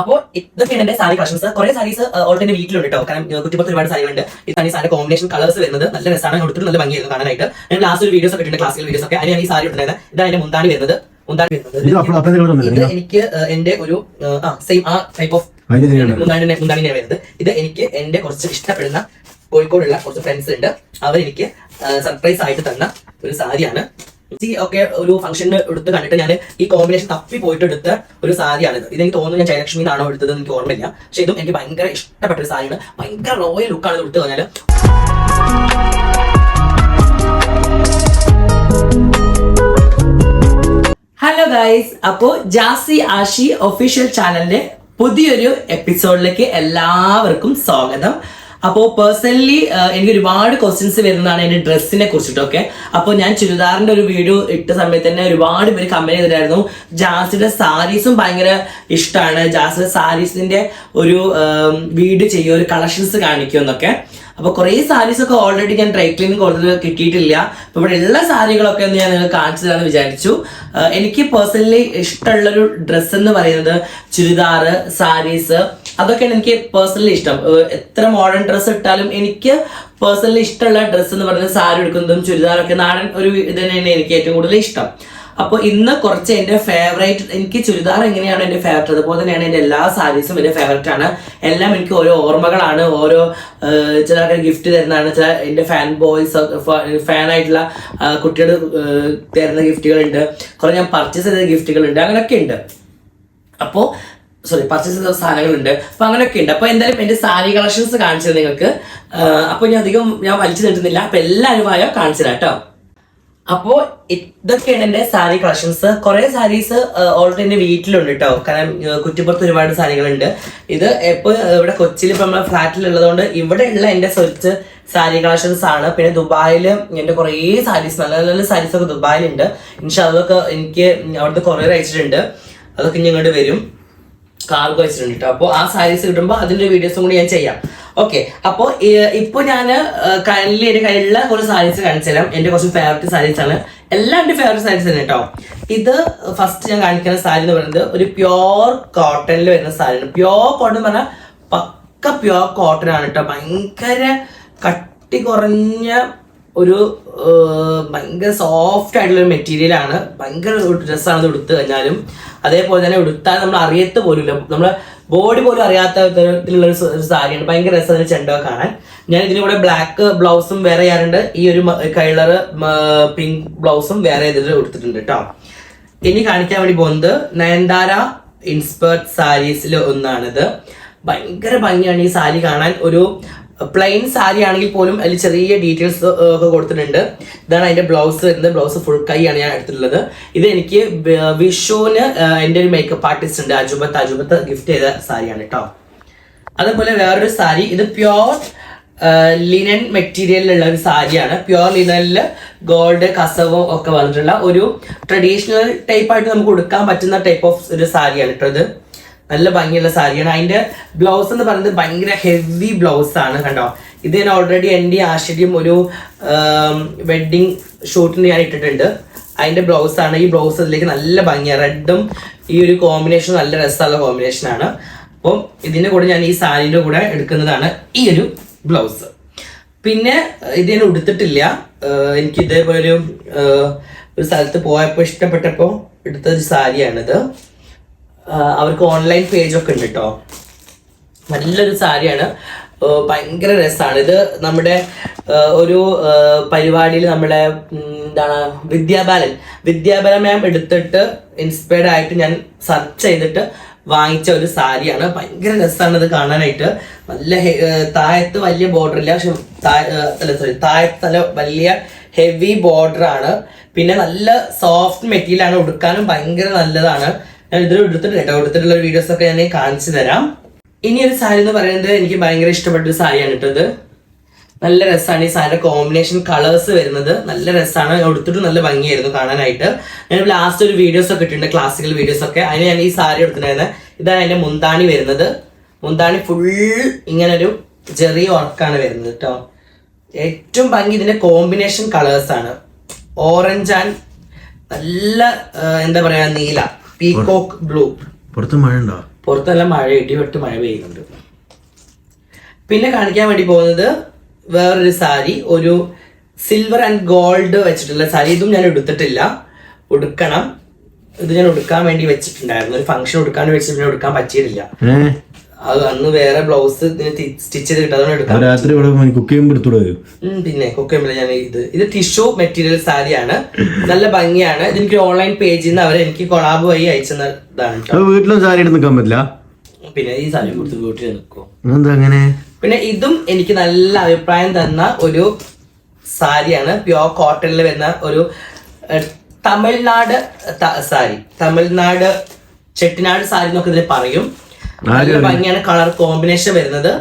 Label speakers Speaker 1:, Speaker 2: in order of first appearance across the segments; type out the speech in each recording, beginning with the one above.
Speaker 1: അപ്പോൾ ഇതൊക്കെയാണ് എന്റെ സാരി കളക്ഷൻസ് കുറെ സാരീസ് ഓൾറെഡി എന്റെ വീട്ടിലുണ്ട് കേട്ടോ കാരണം കുറ്റിപ്പുറത്ത് ഒരുപാട് സാരികളുണ്ട്. ഈ സാരി സാറിന്റെ കോമ്പിനേഷൻ കളേഴ്സ് വരുന്നത് നല്ല രസമാണ്. കൊടുത്തിട്ട് നല്ല ഭംഗിയായിരുന്നു കാണാനായിട്ട്. ഞാൻ ലാസ്റ്റ് ഒരു വീഡിയോസ് ഒക്കെ ഇട്ടുണ്ട് ക്ലാസിക്കൽ വീഡിയോസ് ഒക്കെ. അതിന് ഈ സാരി ഉണ്ടായത് ഇതാണ് എന്റെ മുന്താണി വരുന്നത്. മുന്താണി വരുന്നത്. ഇത് എനിക്ക് എന്റെ ഒരു ആ സെയിം ആ ടൈപ്പ് ഓഫ്
Speaker 2: അതിന്റെ തന്നെയാണ്.
Speaker 1: മുന്താണി മുന്താണിയാണ് വരുന്നത്. ഇത് എനിക്ക് എന്റെ കുറച്ച് ഇഷ്ടപ്പെടുന്ന കോഴിക്കോടുള്ള കുറച്ച് ഫ്രണ്ട്സ് ഉണ്ട്. അവർ എനിക്ക് സർപ്രൈസ് ആയിട്ട് തന്ന ഒരു സാരിയാണ്. ഒക്കെ ഒരു ഫംഗ്ഷന് എടുത്ത് കണ്ടിട്ട് ഞാൻ ഈ കോമ്പിനേഷൻ തപ്പി പോയിട്ട് എടുത്ത ഒരു സാരിയാണ് ഇത് ഇതെനിക്ക് തോന്നുന്നു ഞാൻ ജയലക്ഷ്മി എന്നാണോ എടുത്തത് എനിക്ക് ഓർമ്മയില്ല. പക്ഷെ ഇതും എനിക്ക് ഭയങ്കര ഇഷ്ടപ്പെട്ട ഒരു സാരിയാണ്. ഭയങ്കര റോയൽ ലുക്കാണ് എടുത്തു കഴിഞ്ഞാൽ ഹലോ ഗൈസ് അപ്പോ ജാസി ആഷി ഒഫീഷ്യൽ ചാനലിന്റെ പുതിയൊരു എപ്പിസോഡിലേക്ക് എല്ലാവർക്കും സ്വാഗതം. അപ്പോൾ പേഴ്സണലി എനിക്ക് ഒരുപാട് ക്വസ്റ്റ്യൻസ് വരുന്നതാണ് എന്റെ ഡ്രസ്സിനെ കുറിച്ചിട്ടൊക്കെ അപ്പോൾ ഞാൻ ചുരിദാറിന്റെ ഒരു വീഡിയോ ഇട്ട സമയത്ത് തന്നെ ഒരുപാട് പേര് കമ്പനി ചെയ്തിട്ടായിരുന്നു ജാസിയുടെ സാരീസും ഭയങ്കര ഇഷ്ടമാണ് ജാസിയുടെ സാരീസിന്റെ ഒരു വീഡിയോ ചെയ്യുക ഒരു കളക്ഷൻസ് കാണിക്കുമെന്നൊക്കെ. അപ്പൊ കുറേ സാരീസ് ഒക്കെ ഓൾറെഡി ഞാൻ ഡ്രൈ ക്ലീനിങ് കൊടുത്തത് കിട്ടിയിട്ടില്ല. അപ്പോൾ ഇവിടെ ഉള്ള സാരികളൊക്കെ ഒന്ന് ഞാൻ നിങ്ങൾക്ക് കാണിച്ചു തരാമെന്ന് വിചാരിച്ചു. എനിക്ക് പേഴ്സണലി ഇഷ്ടമുള്ളൊരു ഡ്രസ്സ് എന്ന് പറയുന്നത് ചുരിദാറ് സാരീസ് അതൊക്കെയാണ് എനിക്ക് പേഴ്സണലി ഇഷ്ടം. എത്ര മോഡേൺ ഡ്രസ്സ് ഇട്ടാലും എനിക്ക് പേഴ്സണലി ഇഷ്ടമുള്ള ഡ്രസ്സ് എന്ന് പറയുന്നത് സാരി എടുക്കുന്നതും ചുരിദാറൊക്കെ നാടൻ ഒരു ഇത് തന്നെയാണ് എനിക്ക് ഏറ്റവും കൂടുതൽ ഇഷ്ടം. അപ്പോൾ ഇന്ന് കുറച്ച് എന്റെ ഫേവറേറ്റ് എനിക്ക് ചുരിദാർ എങ്ങനെയാണ് എന്റെ ഫേവറേറ്റ് അതുപോലെ തന്നെയാണ് എന്റെ എല്ലാ സാരീസും എന്റെ ഫേവറേറ്റ് ആണ്. എല്ലാം എനിക്ക് ഓരോ ഓർമ്മകളാണ് ഓരോ ചില ഗിഫ്റ്റ് തരുന്നതാണ് ചില എന്റെ ഫാൻ ബോയ്സ് ഫാൻ ആയിട്ടുള്ള കുട്ടികൾ തരുന്ന ഗിഫ്റ്റുകളുണ്ട് കുറെ ഞാൻ പർച്ചേസ് ചെയ്ത ഗിഫ്റ്റുകളുണ്ട് അങ്ങനെയൊക്കെ ഉണ്ട്. അപ്പോൾ സോറി പർച്ചേസ് ചെയ്ത സാധനങ്ങളുണ്ട്. അപ്പൊ അങ്ങനെയൊക്കെ ഉണ്ട്. അപ്പോൾ എന്തായാലും എന്റെ സാരി കളക്ഷൻസ് കാണിച്ചത് നിങ്ങൾക്ക്. അപ്പോൾ ഞാൻ അധികം ഞാൻ വലിച്ചു നീട്ടുന്നില്ല. അപ്പോൾ എല്ലാവരും ആയോ കാണിച്ചു തരാം കേട്ടോ. അപ്പോ ഇതൊക്കെയാണ് എന്റെ സാരി കളക്ഷൻസ്. കുറെ സാരീസ് ഓൾറെഡി എന്റെ വീട്ടിലുണ്ട് കേട്ടോ കാരണം കുറ്റിപ്പുറത്ത് ഒരുപാട് സാരികളുണ്ട്. ഇത് എപ്പോ ഇവിടെ കൊച്ചിയിൽ ഇപ്പൊ നമ്മളെ ഫ്ലാറ്റിൽ ഉള്ളതുകൊണ്ട് ഇവിടെ ഉള്ള എന്റെ സ്വച്ച് സാരി കളക്ഷൻസ് ആണ്. പിന്നെ ദുബായിൽ എന്റെ കുറേ സാരീസ് നല്ല നല്ല സാരീസ് ഒക്കെ ദുബായിലുണ്ട്. ഇൻഷാ അതൊക്കെ എനിക്ക് അവിടുത്തെ കൊറിയർ അയച്ചിട്ടുണ്ട്. അതൊക്കെ ഇങ്ങോട്ട് വരും. കാർഗോ അയച്ചിട്ടുണ്ട് കേട്ടോ അപ്പോൾ ആ സാരീസ് കിട്ടുമ്പോൾ അതിന്റെ വീഡിയോസും കൂടി ഞാൻ ചെയ്യാം. ഓക്കെ അപ്പോ ഇപ്പൊ ഞാൻ കയ്യിൽ എന്റെ കയ്യിലുള്ള കുറച്ച് സാരീസ് കാണിച്ചു തരാം. എന്റെ കുറച്ച് ഫേവററ്റ് സാരീസ് ആണ്. എല്ലാം എന്റെ ഫേവററ്റ് സാരീസ് തന്നെ കേട്ടോ ഇത് ഫസ്റ്റ് ഞാൻ കാണിക്കുന്ന സാരി എന്ന് പറയുന്നത് ഒരു പ്യോർ കോട്ടണിൽ വരുന്ന സാരിയാണ് പ്യോർ കോട്ടൺ എന്ന് പറഞ്ഞാൽ പക്ക പ്യോർ കോട്ടൺ ആണ് കേട്ടോ ഭയങ്കര കട്ടി കുറഞ്ഞ ഒരു ഭയങ്കര സോഫ്റ്റ് ആയിട്ടുള്ള ഒരു മെറ്റീരിയൽ ആണ്. ഭയങ്കര ഡ്രസ്സാണ് അത് ഉടുത്ത് കഴിഞ്ഞാലും. അതേപോലെ തന്നെ ഉടുത്താൽ നമ്മൾ അറിയത്ത് പോലുമില്ല നമ്മളെ ബോഡി പോലും അറിയാത്ത തരത്തിലുള്ള ഒരു സാരിയാണ് ഭയങ്കര രസമാണ് ചെണ്ടോ കാണാൻ. ഞാൻ ഇതിന് കൂടെ ബ്ലാക്ക് ബ്ലൗസും വേറെ ചെയ്യാറുണ്ട്. ഈ ഒരു കളറ് പിങ്ക് ബ്ലൗസും വേറെ ഇതിൽ കൊടുത്തിട്ടുണ്ട് കേട്ടോ ഇനി കാണിക്കാൻ വേണ്ടി പോകുന്നത് നയൻതാര ഇൻസ്പേർട്ട് സാരീസിൽ ഒന്നാണിത്. ഭയങ്കര ഭംഗിയാണ് ഈ സാരി കാണാൻ. ഒരു പ്ലെയിൻ സാരി ആണെങ്കിൽ പോലും അതിൽ ചെറിയ ഡീറ്റെയിൽസ് ഒക്കെ കൊടുത്തിട്ടുണ്ട്. ഇതാണ് അതിന്റെ ബ്ലൗസ് വരുന്നത് ബ്ലൗസ് ഫുൾ കൈയാണ് ഞാൻ എടുത്തിട്ടുള്ളത്. ഇത് എനിക്ക് വിഷുവിന് എന്റെ ഒരു മേക്കപ്പ് ആർട്ടിസ്റ്റ് ഉണ്ട് അജുബത്ത്. അജുബത്ത് ഗിഫ്റ്റ് ചെയ്ത സാരിയാണ് കേട്ടോ അതുപോലെ വേറൊരു സാരി ഇത് പ്യോർ ലിനൻ മെറ്റീരിയലിലുള്ള ഒരു സാരിയാണ് പ്യോർ ലിനനിൽ ഗോൾഡ് കസവോ ഒക്കെ വന്നിട്ടുള്ള ഒരു ട്രഡീഷണൽ ടൈപ്പ് ആയിട്ട് നമുക്ക് കൊടുക്കാൻ പറ്റുന്ന ടൈപ്പ് ഓഫ് ഒരു സാരിയാണ് കേട്ടോ ഇത്. നല്ല ഭംഗിയുള്ള സാരിയാണ്. അതിന്റെ ബ്ലൗസ് എന്ന് പറയുന്നത് ഭയങ്കര ഹെവി ബ്ലൗസ് ആണ് കണ്ടോ? ഇത് ഞാൻ ഓൾറെഡി എന്റെ ആശ്ചര്യം ഒരു വെഡിങ് ഷൂട്ടിന് ഞാൻ ഇട്ടിട്ടുണ്ട്. അതിന്റെ ബ്ലൗസ് ആണ്. ഈ ബ്ലൗസ് അതിലേക്ക് നല്ല ഭംഗിയാണ് റെഡും ഈ ഒരു കോമ്പിനേഷൻ നല്ല രസമുള്ള കോമ്പിനേഷൻ ആണ്. അപ്പം ഇതിന്റെ കൂടെ ഞാൻ ഈ സാരിന്റെ കൂടെ എടുക്കുന്നതാണ് ഈ ഒരു ബ്ലൗസ് പിന്നെ ഇത് ഞാൻ ഉടുത്തിട്ടില്ല. എനിക്ക് ഇതേപോലെ ഒരു സ്ഥലത്ത് പോയപ്പോൾ ഇഷ്ടപ്പെട്ടപ്പോൾ എടുത്ത ഒരു സാരിയാണിത്. അവർക്ക് ഓൺലൈൻ പേജ് ഒക്കെ ഉണ്ട് കേട്ടോ നല്ലൊരു സാരിയാണ്. ഭയങ്കര രസമാണ് ഇത് നമ്മുടെ ഒരു പരിപാടിയിൽ നമ്മുടെ എന്താണ് വിദ്യാബാലൻ. വിദ്യാബാലൻ മാം എടുത്തിട്ട് ഇൻസ്പയർഡ് ആയിട്ട് ഞാൻ സെർച്ച് ചെയ്തിട്ട് വാങ്ങിച്ച ഒരു സാരിയാണ്. ഭയങ്കര രസമാണ് ഇത് കാണാനായിട്ട്. നല്ല താഴത്ത് വലിയ ബോർഡർ ഇല്ല. പക്ഷെ അല്ല സോറി താഴത്ത് നല്ല വലിയ ഹെവി ബോർഡർ ആണ്. പിന്നെ നല്ല സോഫ്റ്റ് മെറ്റീരിയൽ ആണ്. ഉടുക്കാനും ഭയങ്കര നല്ലതാണ്. ഞാൻ ഇതിൽ എടുത്തിട്ടുണ്ട് കേട്ടോ. എടുത്തിട്ടുള്ള വീഡിയോസ് ഒക്കെ ഞാൻ കാണിച്ചു തരാം. ഇനി ഒരു സാരി എന്ന് പറയുന്നത് എനിക്ക് ഭയങ്കര ഇഷ്ടപ്പെട്ട ഒരു സാരിയാണ് കേട്ടോ ഇത്. നല്ല രസമാണ് ഈ സാരിയുടെ കോമ്പിനേഷൻ കളേഴ്സ് വരുന്നത്. നല്ല രസമാണ്. എടുത്തിട്ട് നല്ല ഭംഗിയായിരുന്നു കാണാനായിട്ട്. ഞാൻ ലാസ്റ്റ് ഒരു വീഡിയോസ് ഒക്കെ ഇട്ടിട്ടുണ്ട് ക്ലാസിക്കൽ വീഡിയോസ് ഒക്കെ. അതിന് ഞാൻ ഈ സാരി എടുത്തിട്ടുണ്ടായിരുന്നത് ഇതാണ് എന്റെ മുന്താണി വരുന്നത്. മുന്താണി ഫുൾ ഇങ്ങനെ ഒരു ചെറിയ വർക്കാണ് വരുന്നത് കേട്ടോ. ഏറ്റവും ഭംഗി ഇതിന്റെ കോമ്പിനേഷൻ കളേഴ്സ് ആണ്. ഓറഞ്ച് ആൻഡ് നല്ല എന്താ പറയാ നീല. പീകോക്ക് ബ്ലൂ
Speaker 2: പുറത്ത് മഴ ഉണ്ടോ
Speaker 1: പുറത്ത് നല്ല മഴ ഇടിവെട്ട് മഴ പെയ്യുന്നുണ്ട്. പിന്നെ കാണിക്കാൻ വേണ്ടി പോകുന്നത് വേറൊരു സാരി ഒരു സിൽവർ ആൻഡ് ഗോൾഡ് വെച്ചിട്ടുള്ള സാരി. ഇതും ഞാൻ എടുത്തിട്ടില്ല ഉടുക്കണം. ഇത് ഞാൻ ഉടുക്കാൻ വേണ്ടി വെച്ചിട്ടുണ്ടായിരുന്നു. ഒരു ഫംഗ്ഷൻ ഉടുക്കാൻ വെച്ചിട്ട് പിന്നെ ഉടുക്കാൻ പറ്റിയിട്ടില്ല. അത് അന്ന് വേറെ ബ്ലൗസ് സ്റ്റിച്ച് ചെയ്ത് കിട്ടാതെ എടുക്കാം
Speaker 2: രാത്രി കുക്ക് ചെയ്യുമ്പോൾ
Speaker 1: പിന്നെ കൊക്കമ്പിള ഞാൻ ഇത്. ഇത് ടിഷ്യൂ മെറ്റീരിയൽ സാരിയാണ് നല്ല ഭംഗിയാണ്. ഇതെനിക്ക് ഓൺലൈൻ പേജിൽ നിന്ന് അവർ എനിക്ക് കൊളാബ് വഴി
Speaker 2: അയച്ചതാണ് വീട്ടിലും സാരി എടുത്ത് നിൽക്കാൻ പറ്റില്ല?
Speaker 1: പിന്നെ ഈ സാരി കൊടുത്ത് വീട്ടിൽ നിൽക്കും.
Speaker 2: അങ്ങനെ?
Speaker 1: പിന്നെ ഇതും എനിക്ക് നല്ല അഭിപ്രായം തന്ന ഒരു സാരിയാണ് പ്യോർ കോട്ടണിൽ വരുന്ന ഒരു തമിഴ്നാട് സാരി തമിഴ്നാട് ചെട്ടിനാട് സാരി എന്നൊക്കെ ഇതിന് പറയും. നല്ല ഭംഗിയാണ് കളർ കോമ്പിനേഷൻ വരുന്നത്.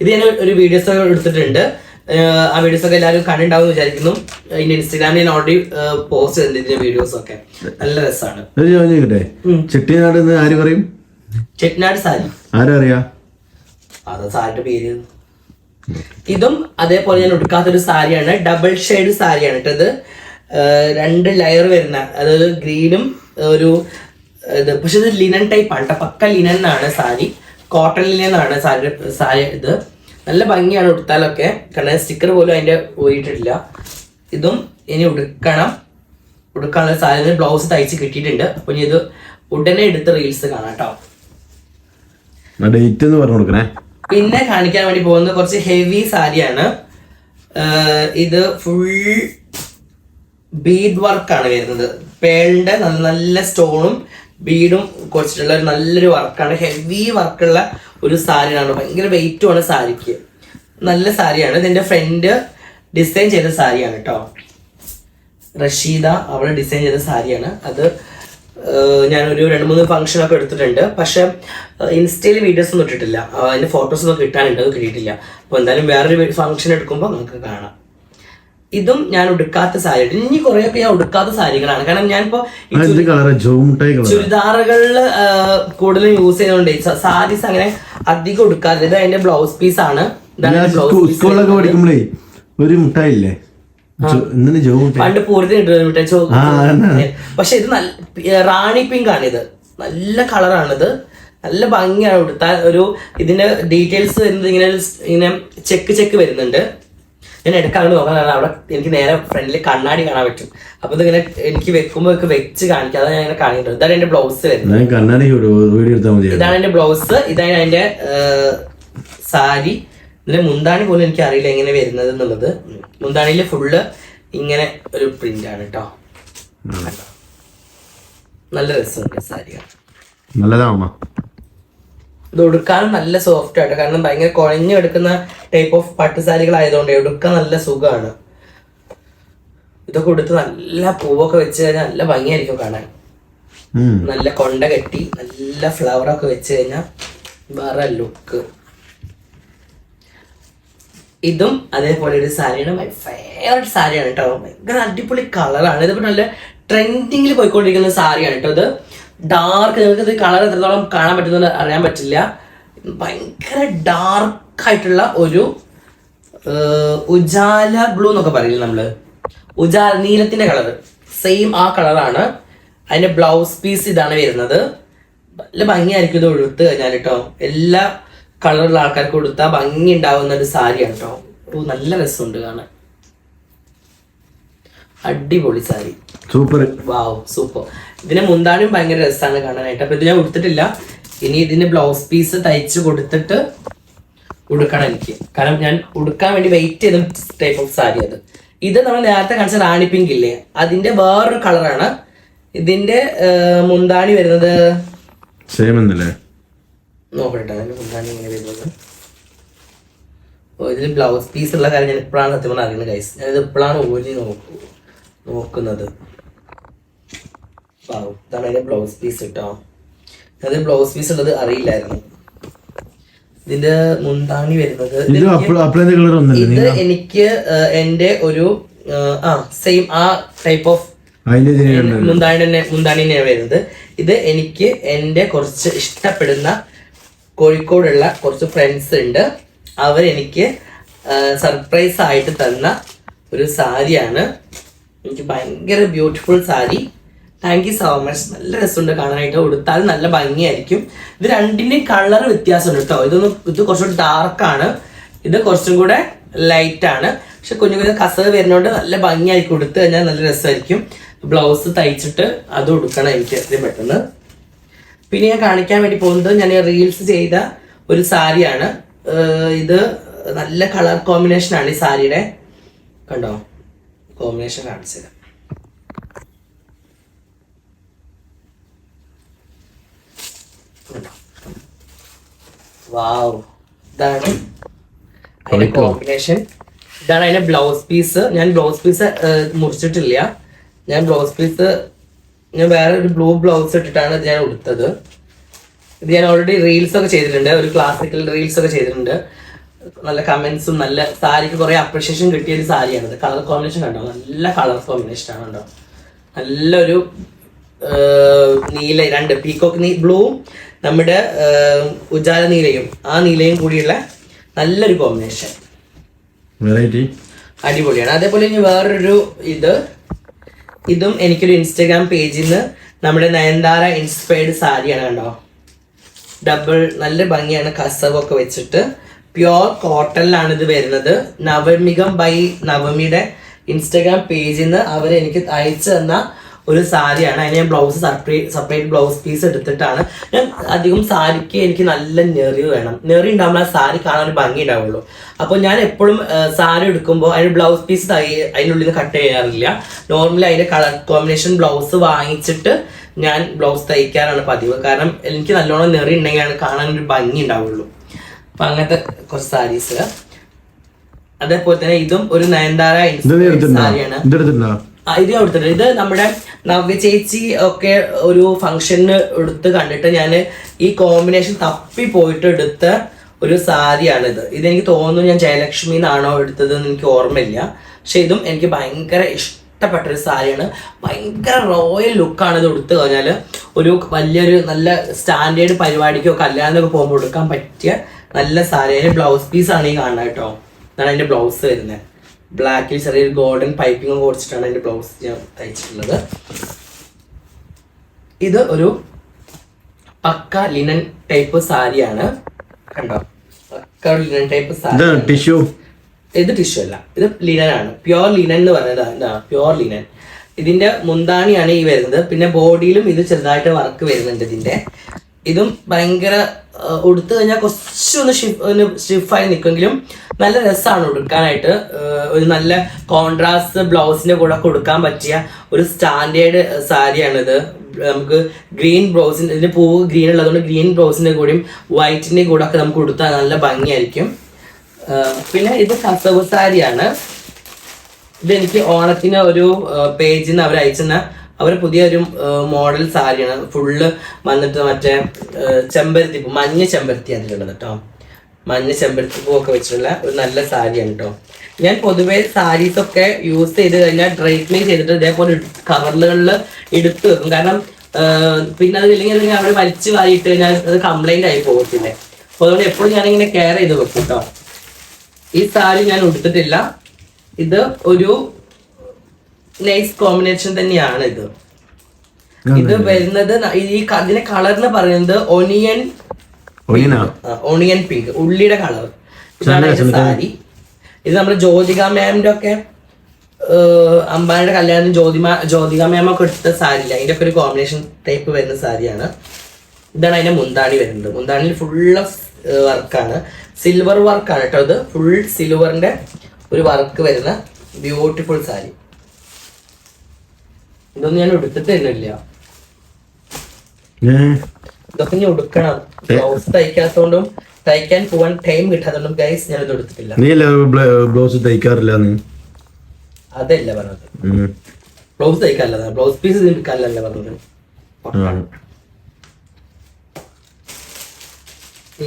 Speaker 1: ഇത് ഞാൻ ഒരു വീഡിയോസ് എടുത്തിട്ടുണ്ട്. ആ വീഡിയോസ് ഒക്കെ എല്ലാവരും കണ്ടിട്ടുണ്ടാവും എന്ന് വിചാരിക്കുന്നു. ഇതിന്റെ ഇൻസ്റ്റാഗ്രാമിൽ ഞാൻ ഓൾറെഡി പോസ്റ്റ് ചെയ്തിട്ടുണ്ട് ഇതിന്റെ വീഡിയോസ് ഒക്കെ. നല്ല രസമാണ്
Speaker 2: ചെട്ടിനാട് ആര് പറയും?
Speaker 1: ചെട്ടിനാട് സാരി.
Speaker 2: ആരറിയാ?
Speaker 1: അത് സാരിന്റെ പേര്. ഇതും അതേപോലെ ഞാൻ ഉടുക്കാത്തൊരു സാരിയാണ്. ഡബിൾ ഷെയ്ഡ് സാരിയാണ് കേട്ടത് രണ്ട് ലെയർ വരുന്ന അതായത് ഗ്രീനും ഒരു ഇത് പക്ഷെ ഇത് ലിനൻ ടൈപ്പ് ആണ്. പക്ക ലിനൻ എന്നാണ് സാരി. കോട്ടൺ ലിനൻ ആണ് സാരി സാരി ഇത്. നല്ല ഭംഗിയാണ് ഉടുത്താലൊക്കെ. കാരണം സ്റ്റിക്കർ പോലും അതിന്റെ പോയിട്ടില്ല. ഇതും ഇനി ഉടുക്കണം. ഉടുക്കാനുള്ള സാരി ബ്ലൗസ് തയ്ച്ച് കിട്ടിയിട്ടുണ്ട്. അപ്പൊ ഇനി ഇത് ഉടനെ എടുത്ത് റീൽസ് കാണാം കേട്ടോ
Speaker 2: ഡേറ്റ് എന്ന് പറഞ്ഞു കൊടുക്കണേ.
Speaker 1: പിന്നെ കാണിക്കാൻ വേണ്ടി പോകുന്നത് കുറച്ച് ഹെവി സാരിയാണ്. ഇത് ഫുൾ ബീഡ് വർക്കാണ് വരുന്നത്. പേളിന്റെ നല്ല നല്ല സ്റ്റോണും ബീഡും കുറച്ചിട്ടുള്ള ഒരു നല്ലൊരു വർക്കാണ്. ഹെവി വർക്കുള്ള ഒരു സാരിയാണ്. ഭയങ്കര വെയിറ്റുമാണ് സാരിക്ക്. നല്ല സാരിയാണ്. ഇതിന്റെ ഫ്രണ്ട് ഡിസൈൻ ചെയ്ത സാരിയാണ് കേട്ടോ റഷീദ അവൾ ഡിസൈൻ ചെയ്ത സാരിയാണ്. അത് ഞാനൊരു രണ്ട് മൂന്ന് ഫംഗ്ഷനൊക്കെ എടുത്തിട്ടുണ്ട്. പക്ഷെ ഇൻസ്റ്റയിൽ വീഡിയോസ് ഒന്നും ഇട്ടിട്ടില്ല. അതിന്റെ ഫോട്ടോസ് ഒന്നും കിട്ടാനുണ്ട്. അത് കിട്ടിയിട്ടില്ല. അപ്പൊ എന്തായാലും വേറൊരു ഫംഗ്ഷൻ എടുക്കുമ്പോൾ നമുക്ക് കാണാം. ഇതും ഞാൻ ഉടുക്കാത്ത സാരി ഇനി കുറെയൊക്കെ ഞാൻ ഉടുക്കാത്ത സാരികളാണ്. കാരണം ഞാനിപ്പോ ചുരിദാറുകളിൽ കൂടുതലും യൂസ് ചെയ്യുന്നതുകൊണ്ട് സാരീസ് അങ്ങനെ അധികം ഉടുക്കാറില്ല. ഇത് അതിന്റെ ബ്ലൗസ് പീസ് ആണ്.
Speaker 2: സ്കൂളിലൊക്കെ പഠിക്കുമ്പോഴേ ഒരു മുട്ടായില്ലേ?
Speaker 1: പണ്ട് പൂരത്തിന്
Speaker 2: ആ,
Speaker 1: പക്ഷെ ഇത് നല്ല റാണി പിങ്ക് ആണ് ഇത്. നല്ല കളറാണിത് നല്ല ഭംഗിയാണ് ഉടുത്താൽ ഒരു ഇതിന്റെ ഡീറ്റെയിൽസ് ഇങ്ങനെ ഇങ്ങനെ ചെക്ക് ചെക്ക് വരുന്നുണ്ട്. ഞാൻ ഇടയ്ക്ക് അങ്ങോട്ട് നോക്കാൻ അവിടെ എനിക്ക് നേരെ ഫ്രണ്ടിൽ കണ്ണാടി കാണാൻ പറ്റും. അപ്പൊ ഇതിങ്ങനെ എനിക്ക് വെക്കുമ്പോൾ ഒക്കെ വെച്ച് കാണിക്കാം. അതാണ് ഞാൻ ഇങ്ങനെ കാണിക്കുന്നത്. ഇതാണ് എന്റെ ബ്ലൗസ് വരുന്നത്.
Speaker 2: കണ്ണാടി
Speaker 1: ഇതാണ് എന്റെ ബ്ലൗസ് ഇതാണ് എന്റെ സാരി. ഇതിന്റെ മുന്താണി പോലും എനിക്ക് അറിയില്ല എങ്ങനെ വരുന്നത് എന്നുള്ളത്. മുന്താണിയിൽ ഫുള്ള് ഇങ്ങനെ ഒരു പ്രിന്റ് ആണ് കേട്ടോ നല്ല രസമുണ്ട് സാരിയാണ്
Speaker 2: നല്ലതാണോ
Speaker 1: ഇത് ഉടുക്കാനും നല്ല സോഫ്റ്റ് ആയിട്ട് കാരണം ഭയങ്കര കുഴഞ്ഞു എടുക്കുന്ന ടൈപ്പ് ഓഫ് പട്ട് സാരികളായതുകൊണ്ട് ഉടുക്കാൻ നല്ല സുഖമാണ് ഇതൊക്കെ ഉടുത്ത് നല്ല പൂവൊക്കെ വെച്ച് കഴിഞ്ഞാൽ നല്ല ഭംഗിയായിരിക്കും കാണാൻ. നല്ല കൊണ്ട കെട്ടി നല്ല ഫ്ലവർ ഒക്കെ വെച്ച് കഴിഞ്ഞാൽ വേറെ ലുക്ക് ഇതും അതേപോലെ ഒരു സാരിയാണ് മൈ ഫേവറേറ്റ് സാരിയാണ് കേട്ടോ ഭയങ്കര അടിപൊളി കളറാണ് ഇതിപ്പോ നല്ല ട്രെൻഡിങ്ങിൽ പോയിക്കൊണ്ടിരിക്കുന്ന സാരിയാണ് കേട്ടോ ഇത്. ഡാർക്ക് നിങ്ങൾക്ക് ഇത് കളർ എത്രത്തോളം കാണാൻ പറ്റുന്ന അറിയാൻ പറ്റില്ല. ഭയങ്കര ഡാർക്ക് ആയിട്ടുള്ള ഒരു ഉജാല ബ്ലൂ എന്നൊക്കെ പറയില്ല നമ്മൾ? ഉജാല നീലത്തിന്റെ കളർ സെയിം ആ കളറാണ് അതിന്റെ ബ്ലൗസ് പീസ് ഇതാണ് വരുന്നത്. നല്ല ഭംഗിയായിരിക്കും ഇത് ഉടുത്ത് കഴിഞ്ഞാൽ കേട്ടോ എല്ലാ കളറുള്ള ആൾക്കാർക്ക് കൊടുത്താൽ ഭംഗി ഉണ്ടാവുന്ന ഒരു സാരിയാണ് കേട്ടോ ഓ നല്ല രസമുണ്ട് കാണാൻ. അടിപൊളി സാരി.
Speaker 2: സൂപ്പർ.
Speaker 1: Wow super. ഇതിന്റെ മുന്താനും ഭയങ്കര രസമാണ് കാണാനായിട്ട്. അപ്പൊ ഇത് ഞാൻ ഉടുത്തിട്ടില്ല. ഇനി ഇതിന് ബ്ലൗസ് പീസ് തയ്ച്ച് കൊടുത്തിട്ട് ഉടുക്കണം എനിക്ക്. കാരണം ഞാൻ ഉടുക്കാൻ വേണ്ടി വെയിറ്റ് ചെയ്ത ടൈപ്പ് ഓഫ് സാരി അത്. ഇത് നമ്മൾ നേരത്തെ കാണിച്ച റാണി പിങ്ക് ഇല്ലേ? അതിന്റെ വേറൊരു കളറാണ് ഇതിന്റെ മുന്താണി വരുന്നത്.
Speaker 2: സെയിം എന്നല്ലേ
Speaker 1: നോക്കട്ടെ അതിന്റെ മുന്താണി എങ്ങനെ വരുന്നത്? ഓ ഇതിൽ ബ്ലൗസ് പീസ് ഉള്ള കാര്യം ഞാൻ ഇപ്പോഴാണ് സത്യം പറഞ്ഞാൽ അറിയുന്നത് ഗൈസ് ഞാനിത് ഇപ്പോഴാണ് ഓലി നോക്കൂ നോക്കുന്നത്. ഇതാണ് അതിന്റെ ബ്ലൗസ് പീസ് കേട്ടോ അത് ബ്ലൗസ് പീസ് ഉള്ളത് അറിയില്ലായിരുന്നു. ഇതിന്റെ മുന്താണി വരുന്നത്. ഇത് എനിക്ക് എന്റെ ഒരു ആ സെയിം ആ ടൈപ്പ് ഓഫ് മുന്താണി തന്നെ മുന്താണി തന്നെയാണ് വരുന്നത്. ഇത് എനിക്ക് എന്റെ കുറച്ച് ഇഷ്ടപ്പെടുന്ന കോഴിക്കോടുള്ള കുറച്ച് ഫ്രണ്ട്സ് ഉണ്ട്. അവരെനിക്ക് സർപ്രൈസ് ആയിട്ട് തന്ന ഒരു സാരിയാണ്. എനിക്ക് ഭയങ്കര beautiful sari. Thank you so much നല്ല രസമുണ്ട് കാണാനായിട്ട്. ഉടുത്താൽ നല്ല ഭംഗിയായിരിക്കും. ഇത് രണ്ടിന്റെയും കളർ വ്യത്യാസമുണ്ട് കേട്ടോ. ഇതൊന്ന് ഇത് കുറച്ചുകൂടി ഡാർക്കാണ് ഇത് കുറച്ചും കൂടെ ലൈറ്റ് ആണ്. പക്ഷെ കുഞ്ഞു കുഞ്ഞു കസവ് വരുന്നോണ്ട് നല്ല ഭംഗിയായിരിക്കും. ഉടുത്ത് കഴിഞ്ഞാൽ നല്ല രസമായിരിക്കും. ബ്ലൗസ് തയ്ച്ചിട്ട് അത് ഉടുക്കണം എനിക്ക് എത്രയും പെട്ടെന്ന്. പിന്നെ ഞാൻ കാണിക്കാൻ വേണ്ടി പോകുന്നത് ഞാൻ റീൽസ് ചെയ്ത ഒരു സാരിയാണ്. ഇത് നല്ല കളർ കോമ്പിനേഷൻ ആണ് ഈ സാരിയുടെ. കണ്ടോ? കോമ്പിനേഷൻ കാണിച്ചത് വാവ് ഇതാണ് അതിന്റെ കോമ്പിനേഷൻ ഇതാണ് അതിന്റെ ബ്ലൗസ് പീസ് ഞാൻ ബ്ലൗസ് പീസ് മുറിച്ചിട്ടില്ല. ഞാൻ ബ്ലൗസ് പീസ് ഞാൻ വേറെ ഒരു ബ്ലൂ ബ്ലൗസ് ഇട്ടിട്ടാണ് ഇത് ഞാൻ ഉടുത്തത്. ഇത് ഞാൻ ഓൾറെഡി റീൽസ് ഒക്കെ ചെയ്തിട്ടുണ്ട്. ഒരു ക്ലാസിക്കൽ റീൽസ് ഒക്കെ ചെയ്തിട്ടുണ്ട്. നല്ല കമന്റ്സും നല്ല സാരിക്ക് കുറെ അപ്രിഷിയേഷൻ കിട്ടിയ ഒരു സാരിയാണ് ഇത്. കളർ കോമ്പിനേഷൻ കണ്ടോ? നല്ല കളർ കോമ്പിനേഷൻ ആണ് കണ്ടോ? നല്ലൊരു നീല രണ്ട് പീക്കോക്ക് നീ ബ്ലൂവും നമ്മുടെ ഉജാല നീലയും ആ നീലയും കൂടിയുള്ള നല്ലൊരു കോമ്പിനേഷൻ
Speaker 2: വെറൈറ്റി
Speaker 1: അടിപൊളിയാണ്. അതേപോലെ ഇനി വേറൊരു ഇത്. ഇതും എനിക്കൊരു ഇൻസ്റ്റാഗ്രാം പേജിൽ നിന്ന് നമ്മുടെ നയൻതാര ഇൻസ്പയർഡ് സാരിയാണ് കണ്ടോ? ഡബിൾ നല്ല ഭംഗിയാണ് കസവൊക്കെ വെച്ചിട്ട്. പ്യോർ കോട്ടണിലാണ് ഇത് വരുന്നത്. നവമികം ബൈ നവമിയുടെ ഇൻസ്റ്റാഗ്രാം പേജിൽ നിന്ന് അവർ എനിക്ക് അയച്ചു തന്ന ഒരു സാരിയാണ്. അതിന് ഞാൻ blouse separate separate blouse piece എടുത്തിട്ടാണ്. ഞാൻ അധികം സാരിക്ക് എനിക്ക് നല്ല നെറി വേണം. നെറി ഉണ്ടാകുമ്പോൾ ആ സാരി കാണാൻ ഒരു ഭംഗി ഉണ്ടാവുള്ളൂ. അപ്പോൾ ഞാൻ എപ്പോഴും സാരി എടുക്കുമ്പോൾ അതിന് ബ്ലൗസ് പീസ് അതിനുള്ളിൽ നിന്ന് കട്ട് ചെയ്യാറില്ല. നോർമലി അതിന്റെ കളർ കോമ്പിനേഷൻ ബ്ലൗസ് വാങ്ങിച്ചിട്ട് ഞാൻ ബ്ലൗസ് തയ്ക്കാറാണ് പതിവ്. കാരണം എനിക്ക് നല്ലോണം നെറി ഉണ്ടെങ്കിലാണ് കാണാൻ ഒരു ഭംഗി ഉണ്ടാവുള്ളൂ. അപ്പം അങ്ങനത്തെ കുറച്ച് സാരീസ് അതേപോലെ തന്നെ ഇതും ഒരു നയൻതാര സാരിയാണ്.
Speaker 2: ഇത്
Speaker 1: കൊടുത്തിട്ട് ഇത് നമ്മുടെ നവ്യ ചേച്ചി ഒക്കെ ഒരു ഫംഗ്ഷന് എടുത്ത് കണ്ടിട്ട് ഞാൻ ഈ കോമ്പിനേഷൻ തപ്പി പോയിട്ട് എടുത്ത ഒരു സാരിയാണിത് ഇതെനിക്ക് തോന്നുന്നു ഞാൻ ജയലക്ഷ്മി എന്നാണോ എടുത്തത് എന്ന് എനിക്ക് ഓർമ്മയില്ല. പക്ഷെ ഇതും എനിക്ക് ഭയങ്കര ഇഷ്ടപ്പെട്ട ഒരു സാരിയാണ് ഭയങ്കര റോയൽ ലുക്കാണ് ഇത് എടുത്തു കഴിഞ്ഞാൽ ഒരു വലിയൊരു നല്ല സ്റ്റാൻഡേർഡ് പരിപാടിക്കോ കല്യാണത്തിനൊക്കെ പോകുമ്പോൾ എടുക്കാൻ പറ്റിയ നല്ല സാരി അതിന്റെ ബ്ലൗസ് പീസാണ് ഈ കാണുന്നത് കേട്ടോ. അതാണ് അതിന്റെ ബ്ലൗസ് വരുന്നത്. ബ്ലാക്കിൽ ചെറിയൊരു ഗോൾഡൻ പൈപ്പിംഗ് കൊടുത്തിട്ടാണ് എന്റെ ബ്ലൗസ് ഞാൻ തയ്ച്ചിട്ടുള്ളത്. ഇത് ഒരു പക്ക ലിനൻ ടൈപ്പ് സാരിയാണ്. കണ്ടോ? പക്ക ലിനൻ ടൈപ്പ് സാരി
Speaker 2: ടിഷ്യൂ
Speaker 1: ഇത് ടിഷ്യൂ അല്ല. ഇത് ലിനൻ ആണ്. പ്യോർ ലിനൻ എന്ന് പറയുന്നത് എന്താ? പ്യോർ ലിനൻ ഇതിന്റെ മുന്താണിയാണ് ഈ വരുന്നത്. പിന്നെ ബോഡിയിലും ഇത് ചെറുതായിട്ട് വർക്ക് വരുന്നുണ്ട് ഇതിന്റെ. ഇതും ഭയങ്കര ഉടുത്തു കഴിഞ്ഞാൽ കുറച്ചൊന്ന് ഷിഫ് ഒന്ന് സ്റ്റിഫായി നിൽക്കുമെങ്കിലും നല്ല രസമാണ് ഉടുക്കാനായിട്ട്. ഒരു നല്ല കോൺട്രാസ്റ്റ് ബ്ലൗസിന്റെ കൂടെ കൊടുക്കാൻ പറ്റിയ ഒരു സ്റ്റാൻഡേർഡ് സാരിയാണിത്. നമുക്ക് ഗ്രീൻ ബ്ലൗസ് ഇതിന് പൂവ് ഗ്രീൻ ഉള്ളതുകൊണ്ട് ഗ്രീൻ ബ്ലൗസിന്റെ കൂടെയും വൈറ്റിന്റെ കൂടെ ഒക്കെ നമുക്ക് ഉടുത്താൽ നല്ല ഭംഗിയായിരിക്കും. പിന്നെ ഇത് കസവ് സാരിയാണ്. ഇതെനിക്ക് ഓണത്തിന് ഒരു പേജിൽ നിന്ന് അവർ അയച്ചെന്ന അവർ പുതിയൊരു മോഡൽ സാരിയാണ്. ഫുള്ള് വന്നിട്ട് മറ്റേ ആ, ചെമ്പരത്തി പൂ മഞ്ഞ ചെമ്പരത്തി അതിലുള്ളത് കേട്ടോ മഞ്ഞ ചെമ്പരത്തി ഒക്കെ വെച്ചിട്ടുള്ള ഒരു നല്ല സാരിയാണ് കേട്ടോ ഞാൻ പൊതുവെ സാരീസ് ഒക്കെ യൂസ് ചെയ്ത് കഴിഞ്ഞാൽ ഡ്രൈ ക്ലീൻ ചെയ്തിട്ട് ഇതേപോലെ കവറുകളിൽ എടുത്തു വെക്കും. കാരണം പിന്നെ അത് ഇല്ലെങ്കിൽ അല്ലെങ്കിൽ അവിടെ വലിച്ചു വാരിയിട്ട് കഴിഞ്ഞാൽ അത് കംപ്ലൈന്റ് ആയി പോകത്തില്ലേ. അപ്പോൾ അതുകൊണ്ട് എപ്പോഴും ഞാനിങ്ങനെ കെയർ ചെയ്ത് വെക്കും കേട്ടോ ഈ സാരി ഞാൻ ഉടുത്തിട്ടില്ല. ഇത് ഒരു നൈസ് കോമ്പിനേഷൻ തന്നെയാണ് ഇത്. ഇത് വരുന്നത് ഈ ഇതിന്റെ കളർ എന്ന് പറയുന്നത് ഒനിയൻ ഒണിയൻ പിങ്ക് ഉള്ളിയുടെ കളർ ഇതാണ് സാരി. ഇത് നമ്മുടെ ജ്യോതിക മാമിന്റെ ഒക്കെ അമ്പാനിയുടെ കല്യാണം ജ്യോതിമ ജ്യോതിക മാം ഒക്കെ എടുത്ത സാരി അതിന്റെ ഒക്കെ ഒരു കോമ്പിനേഷൻ ടൈപ്പ് വരുന്ന സാരിയാണ്. ഇതാണ് അതിന്റെ മുന്താണി വരുന്നത്. മുന്താണിയിൽ ഫുള്ള് വർക്കാണ് സിൽവർ വർക്കാണ് കേട്ടോ ഇത്. ഫുൾ സിൽവറിന്റെ ഒരു വർക്ക് വരുന്ന ബ്യൂട്ടിഫുൾ സാരി. ഇതൊന്നും ഞാൻ എടുത്തിട്ട് തന്നില്ല ഇതൊക്കെ ഞാൻ ഉടുക്കണം. ബ്ലൗസ് തയ്ക്കാത്തോണ്ടും തയ്ക്കാൻ പോവാൻ ടൈം കിട്ടാത്തോണ്ടും ഗൈസ് ഞാൻ ഇത് എടുത്തിട്ടില്ല
Speaker 2: നീ അല്ലേ ബ്ലൗസ് തയ്ക്കാറില്ല
Speaker 1: അതല്ല പറഞ്ഞത്. ബ്ലൗസ് തയ്ക്കാനല്ല ബ്ലൗസ് പീസ് എടുക്കാനല്ല പറഞ്ഞത്.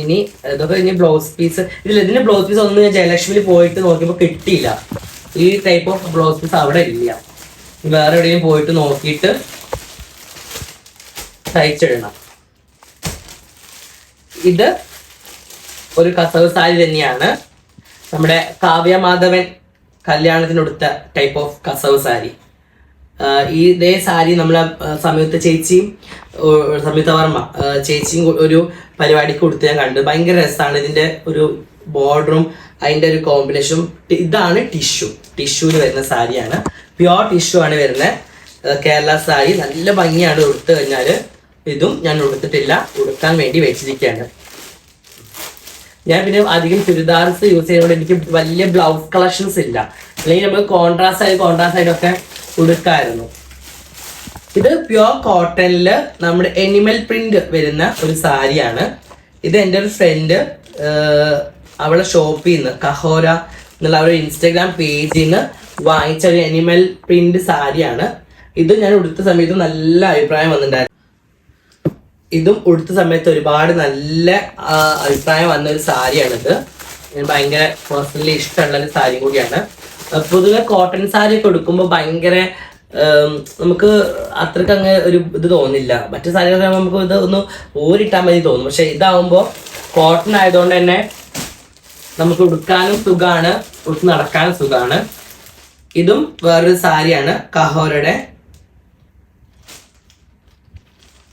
Speaker 1: ഇനി ഇതൊക്കെ ഇനി ബ്ലൗസ് പീസ് ഇതിൽ ഇതിന്റെ ബ്ലൗസ് പീസ് ഒന്നും ഞാൻ ജയലക്ഷ്മിയിൽ പോയിട്ട് നോക്കിയപ്പോൾ കിട്ടിയില്ല. ഈ ടൈപ്പ് ഓഫ് ബ്ലൗസ് പീസ് അവിടെ ഇല്ല. വേറെ എവിടെയും പോയിട്ട് നോക്കിയിട്ട് തയ്ച്ചിടണം. ഇത് ഒരു കസവ് സാരി തന്നെയാണ്. നമ്മുടെ കാവ്യ മാധവൻ കല്യാണത്തിനൊടുത്ത ടൈപ്പ് ഓഫ് കസവ് സാരി ഈ ഇതേ സാരി നമ്മളെ സമയത്ത് ചേച്ചിയും സംയുക്ത വർമ്മ ചേച്ചിയും ഒരു പരിപാടിക്ക് കൊടുത്ത് ഞാൻ കണ്ടു. ഭയങ്കര രസമാണ് ഇതിന്റെ ഒരു ബോർഡറും അതിന്റെ ഒരു കോമ്പിനേഷനും ഇതാണ് ടിഷ്യൂ ടിഷ്യൂവിൽ വരുന്ന സാരിയാണ്. പ്യോർ ടിഷ്യൂ ആണ് വരുന്നത് കേരള സാരി നല്ല ഭംഗിയാണ് ഉടുത്ത് കഴിഞ്ഞാൽ ഇതും ഞാൻ ഉടുത്തിട്ടില്ല. ഉടുക്കാൻ വേണ്ടി വെച്ചിരിക്കുകയാണ്. ഞാൻ പിന്നെ അധികം ചുരിദാർസ് യൂസ് ചെയ്യുന്നതുകൊണ്ട് എനിക്ക് വലിയ ബ്ലൗസ് കളക്ഷൻസ് ഇല്ല. അല്ലെങ്കിൽ നമ്മൾ കോൺട്രാസ്റ്റ് ആയി കോൺട്രാസ്റ്റ് ആയിട്ടൊക്കെ ഉടുക്കായിരുന്നു. ഇത് പ്യോർ കോട്ടണിൽ നമ്മുടെ എനിമൽ പ്രിന്റ് വരുന്ന ഒരു സാരിയാണ്. ഇത് എന്റെ ഒരു ഫ്രണ്ട് അവളെ ഷോപ്പിൽ നിന്ന് കഹോര എന്നുള്ള അവരുടെ ഇൻസ്റ്റാഗ്രാം പേജിൽ നിന്ന് വാങ്ങിച്ച ഒരു എനിമൽ പ്രിന്റ് സാരിയാണ്. ഇത് ഞാൻ ഉടുത്ത സമയത്ത് നല്ല അഭിപ്രായം വന്നിട്ടുണ്ടായിരുന്നു. ഇതും ഉടുത്ത സമയത്ത് ഒരുപാട് നല്ല അഭിപ്രായം വന്ന ഒരു സാരിയാണിത്. ഞാൻ ഭയങ്കര പേഴ്സണലി ഇഷ്ടമുള്ള ഒരു സാരി കൂടിയാണ് പൊതുവെ കോട്ടൺ സാരി ഒക്കെ ഉടുക്കുമ്പോൾ ഭയങ്കര നമുക്ക് അത്രയ്ക്ക് അങ്ങ് ഒരു ഇത് തോന്നില്ല. മറ്റു സാരികളൊക്കെ നമുക്ക് ഇത് ഒന്ന് ഊരിട്ടാൽ മതി തോന്നും. പക്ഷെ ഇതാവുമ്പോൾ കോട്ടൺ ആയതുകൊണ്ട് തന്നെ നമുക്ക് ഉടുക്കാനും സുഖമാണ് ഉടുത്ത് നടക്കാനും സുഖമാണ് ഇതും വേറൊരു സാരിയാണ് കഹോരയുടെ.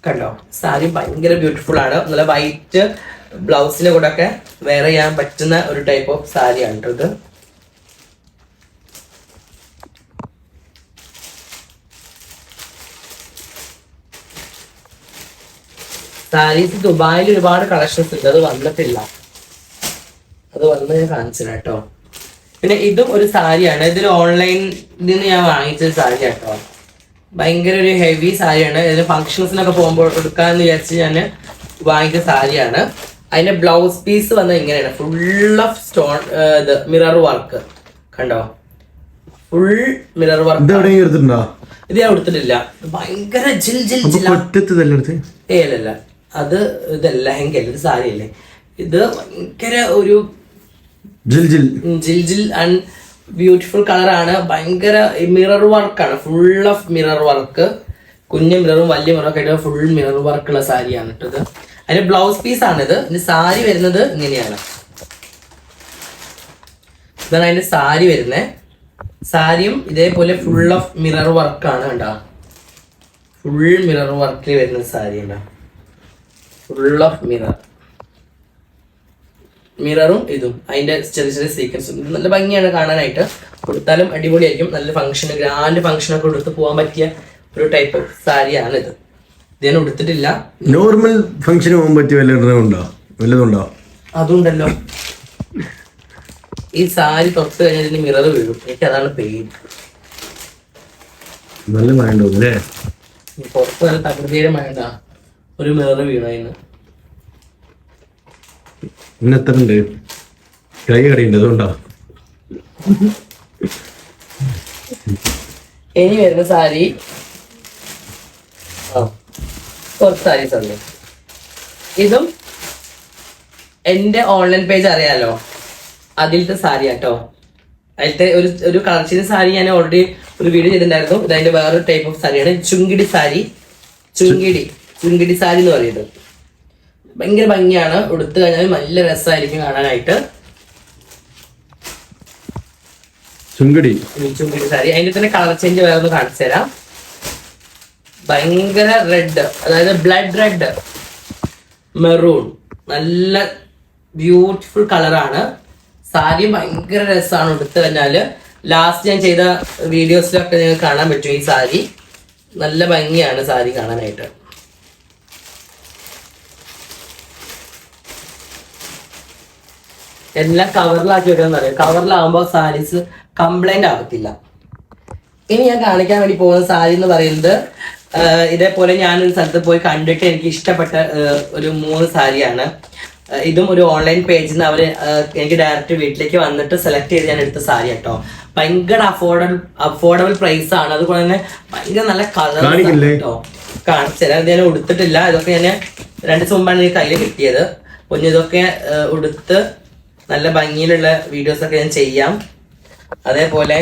Speaker 1: കണ്ടോ? സാരി ഭയങ്കര ബ്യൂട്ടിഫുൾ ആണ്. നല്ല വൈറ്റ് ബ്ലൗസിന് കൂടെ ഒക്കെ വെയർ ചെയ്യാൻ പറ്റുന്ന ഒരു ടൈപ്പ് ഓഫ് സാരിയാണ് ഇത്. സാരീസ് ദുബായിൽ ഒരുപാട് കളക്ഷൻസ് ഉണ്ട്. അത് വന്നിട്ടില്ല. അത് വന്ന് ഞാൻ കാണിച്ചില്ല കേട്ടോ പിന്നെ ഇതും ഒരു സാരിയാണ്. ഇതൊരു ഓൺലൈനിൽ നിന്ന് ഞാൻ വാങ്ങിച്ച ഒരു സാരി കേട്ടോ ഭയങ്കര ഒരു ഹെവി സാരിയാണ്. ഇതിന് ഫങ്ഷൻസിനൊക്കെ പോകുമ്പോൾ എടുക്കാന്ന് വിചാരിച്ച് ഞാൻ വാങ്ങിച്ച സാരിയാണ്. അതിന്റെ ബ്ലൗസ് പീസ് വന്നത് ഇങ്ങനെയാണ്. ഫുൾ ഓഫ് സ്റ്റോൺ ഇത് മിറർ വർക്ക് കണ്ടോ? ഫുൾ മിറർ വർക്ക്
Speaker 2: എടുത്തിട്ടുണ്ടോ?
Speaker 1: ഇത് ഞാൻ കൊടുത്തിട്ടില്ല ഭയങ്കര ജിൽ ജിൽ
Speaker 2: ജില്ല
Speaker 1: ഏലല്ല അത് ഇതല്ല. ഹെങ്കല്ല. ഇത് സാരിയല്ലേ. ഇത് ഭയങ്കര ഒരു
Speaker 2: ജിൽ ജിൽജിൽ
Speaker 1: ജിൽ ജിൽ ആൻഡ് ബ്യൂട്ടിഫുൾ കളറാണ് ഭയങ്കര മിറർ വർക്കാണ് ഫുൾ ഓഫ് മിറർ വർക്ക് കുഞ്ഞു മിററും വലിയ മിററും ആയിട്ട് ഫുൾ മിറർ വർക്കുള്ള സാരിയാണ് ഇട്ടത് അതിന്റെ ബ്ലൗസ് പീസ് ആണിത് ഇതിന്റെ സാരി വരുന്നത് ഇങ്ങനെയാണ്. ഇതാണ് അതിന്റെ സാരി വരുന്നത് സാരിയും ഇതേപോലെ ഫുൾ ഓഫ് മിറർ വർക്കാണ് കണ്ടോ? ഫുൾ മിറർ വർക്കിൽ വരുന്ന സാരി ഉണ്ടോ? ഫുൾ ഓഫ് മിറർ മിററും ഇതും. അതിന്റെ ചെറിയ ചെറിയ സീക്വൻസും ഇത് നല്ല ഭംഗിയാണ് കാണാനായിട്ട്. കൊടുത്താലും അടിപൊളിയായിരിക്കും. നല്ല ഫംഗ്ഷൻ ഗ്രാൻഡ് ഫംഗ്ഷൻ ഒക്കെ കൊടുത്ത് പോകാൻ പറ്റിയ ഒരു ടൈപ്പ് സാരിയാണ് ഇത് ഇത് ഞാൻ ഉടുത്തിട്ടില്ല
Speaker 2: നോർമൽ ഫംഗ്ഷന് പോകാൻ പറ്റിയ വല്ലതുണ്ടോ വല്ലതുണ്ടോ
Speaker 1: അതുണ്ടല്ലോ. ഈ സാരി തൊട്ട് കഴിഞ്ഞാൽ ഇതിന് മിറർ വീഴും. എനിക്ക് അതാണ് പേടി
Speaker 2: നല്ല മഴ
Speaker 1: പുറത്ത് നല്ല തകൃതിയുടെ വേണ്ട ഒരു മിറർ വീണു അതിന്.
Speaker 2: ഇന്ന് എത്ര ഉണ്ട് കൈ കടിയുണ്ട് അതുകൊണ്ടാ.
Speaker 1: ഇനി വരുന്ന സാരി. കുറച്ച് ഇതും എന്റെ ഓൺലൈൻ പേജ് അറിയാലോ? അതിലത്തെ സാരി കേട്ടോ അതിലത്തെ ഒരു ഒരു കളർച്ചിന് സാരി ഞാൻ ഓൾറെഡി ഒരു വീഡിയോ ചെയ്തിട്ടുണ്ടായിരുന്നു. അതിന്റെ വേറൊരു ടൈപ്പ് ഓഫ് സാരിയാണ്. ചുങ്കിടി സാരി. ചുങ്കിടി. ചുങ്കിടി സാരി എന്ന് പറയുന്നത്. ഭയങ്കര ഭംഗിയാണ്. ഉടുത്തു കഴിഞ്ഞാൽ നല്ല രസമായിരിക്കും കാണാനായിട്ട്.
Speaker 2: ചുങ്കടി.
Speaker 1: ചുങ്കടി സാരി. അതിന്റെ തന്നെ കളർ ചേഞ്ച് വേറെ ഒന്ന് കാണിച്ചു തരാം. ഭയങ്കര റെഡ് അതായത് ബ്ലഡ് റെഡ് മെറൂൺ നല്ല ബ്യൂട്ടിഫുൾ കളറാണ് സാരി ഭയങ്കര രസമാണ് ഉടുത്തു കഴിഞ്ഞാൽ ലാസ്റ്റ് ഞാൻ ചെയ്ത വീഡിയോസിലൊക്കെ നിങ്ങൾക്ക് കാണാൻ പറ്റും ഈ സാരി. നല്ല ഭംഗിയാണ് സാരി കാണാനായിട്ട്. എല്ലാം കവറിലാക്കി വെക്കണം പറയാം. കവറിലാകുമ്പോൾ സാരീസ് കംപ്ലൈന്റ് ആവത്തില്ല. ഇനി ഞാൻ കാണിക്കാൻ വേണ്ടി പോകുന്ന സാരി എന്ന് പറയുന്നത് ഇതേപോലെ ഞാൻ ഒരു സ്ഥലത്ത് പോയി കണ്ടിട്ട് എനിക്ക് ഇഷ്ടപ്പെട്ട ഒരു മൂന്ന് സാരിയാണ്. ഇതും ഒരു ഓൺലൈൻ പേജിൽ നിന്ന് അവർ എനിക്ക് ഡയറക്റ്റ് വീട്ടിലേക്ക് വന്നിട്ട് സെലക്ട് ചെയ്ത് ഞാൻ എടുത്ത സാരി കേട്ടോ ഭയങ്കര അഫോർഡബിൾ അഫോർഡബിൾ പ്രൈസ് ആണ്. അതുപോലെ തന്നെ ഭയങ്കര നല്ല കളർ? കേട്ടോ കാണിച്ചു തരാം ഞാൻ ഉടുത്തിട്ടില്ല. ഇതൊക്കെ ഞാൻ രണ്ട് ദിവസം മുമ്പാണ് എനിക്ക് കയ്യിൽ കിട്ടിയത്. കുഞ്ഞു ഇതൊക്കെ ഉടുത്ത് നല്ല ഭംഗിയിലുള്ള വീഡിയോസ് ഒക്കെ ഞാൻ ചെയ്യാം. അതേപോലെ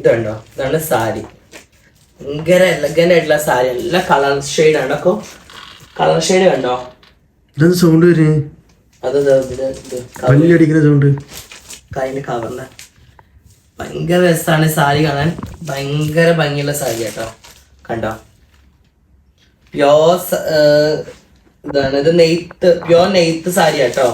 Speaker 1: ഇതുണ്ടോ ഇതാണ് സാരി. ഭയങ്കര എലഗന്റ് ആയിട്ടുള്ള സാരി. നല്ല കളർ ഷെയ്ഡ് ആണ് അപ്പൊ കളർ ഷെയ്ഡ് കണ്ടോ?
Speaker 2: ഇതെന്ത് സൗണ്ട്
Speaker 1: അത് ദാ ഇതിൽ ഇത്
Speaker 2: പല്ലി അടിക്കുന്ന സൗണ്ട്
Speaker 1: കൈന്റെ കവറിന് ഭയങ്കര രസമാണ് സാരി കാണാൻ. ഭയങ്കര ഭംഗിയുള്ള സാരി കേട്ടോ. കണ്ടോ? പ്യോ ഇതാണ്. ഇത് നെയ്ത്ത് പ്യോർ നെയ്ത്ത് സാരി കേട്ടോ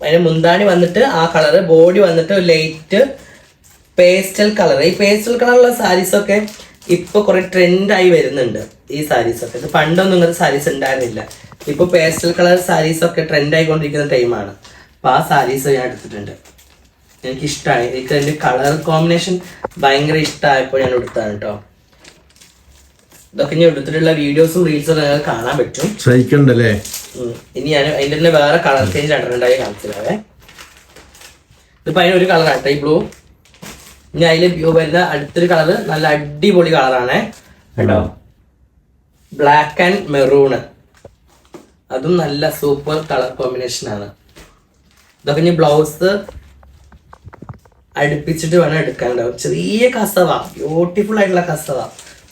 Speaker 1: അതിന് മുന്താണി വന്നിട്ട് ആ കളറ് ബോഡി വന്നിട്ട് ലൈറ്റ് പേസ്റ്റൽ കളർ ഈ പേസ്റ്റൽ കളറുള്ള സാരീസ് ഒക്കെ ഇപ്പൊ കുറെ ട്രെൻഡായി വരുന്നുണ്ട് ഈ സാരീസ് ഒക്കെ ഇത് പണ്ടൊന്നും ഇങ്ങനത്തെ സാരീസ് ഉണ്ടായിരുന്നില്ല. ഇപ്പൊ പേസ്റ്റൽ കളർ സാരീസ് ഒക്കെ ട്രെൻഡ് ആയിക്കൊണ്ടിരിക്കുന്ന ടൈമാണ്. അപ്പൊ ആ സാരീസ് ഞാൻ എടുത്തിട്ടുണ്ട്. എനിക്ക് ഇഷ്ടമായി എനിക്ക് അതിന്റെ കളർ കോമ്പിനേഷൻ ഭയങ്കര ഇഷ്ടമായപ്പോൾ ഞാൻ എടുത്താണ് കേട്ടോ ഇതൊക്കെ ഞാൻ എടുത്തിട്ടുള്ള വീഡിയോസും റീൽസും നിങ്ങൾക്ക് കാണാൻ പറ്റും. ശ്രമിക്കണ്ടല്ലേ. ഇനി ഞാൻ അതിന്റെ തന്നെ വേറെ കളർ ചേഞ്ച് രണ്ടെണ്ണണ്ടായി കാണിച്ചതാവേ ഇതിപ്പോ അതിന് ഒരു കളർ ആട്ടെ ബ്ലൂ ഇനി അതിൽ ബ്ലൂ വരുന്ന അടുത്തൊരു കളർ നല്ല അടിപൊളി കളറാണ് കേട്ടോ ബ്ലാക്ക് ആൻഡ് മെറൂണ് അതും നല്ല സൂപ്പർ കളർ കോമ്പിനേഷൻ ആണ്. ഇതൊക്കെ ഇനി ബ്ലൗസ് അടുപ്പിച്ചിട്ട് വേണം എടുക്കാനുണ്ടാവും ചെറിയ കസവ ബ്യൂട്ടിഫുൾ ആയിട്ടുള്ള കസവ.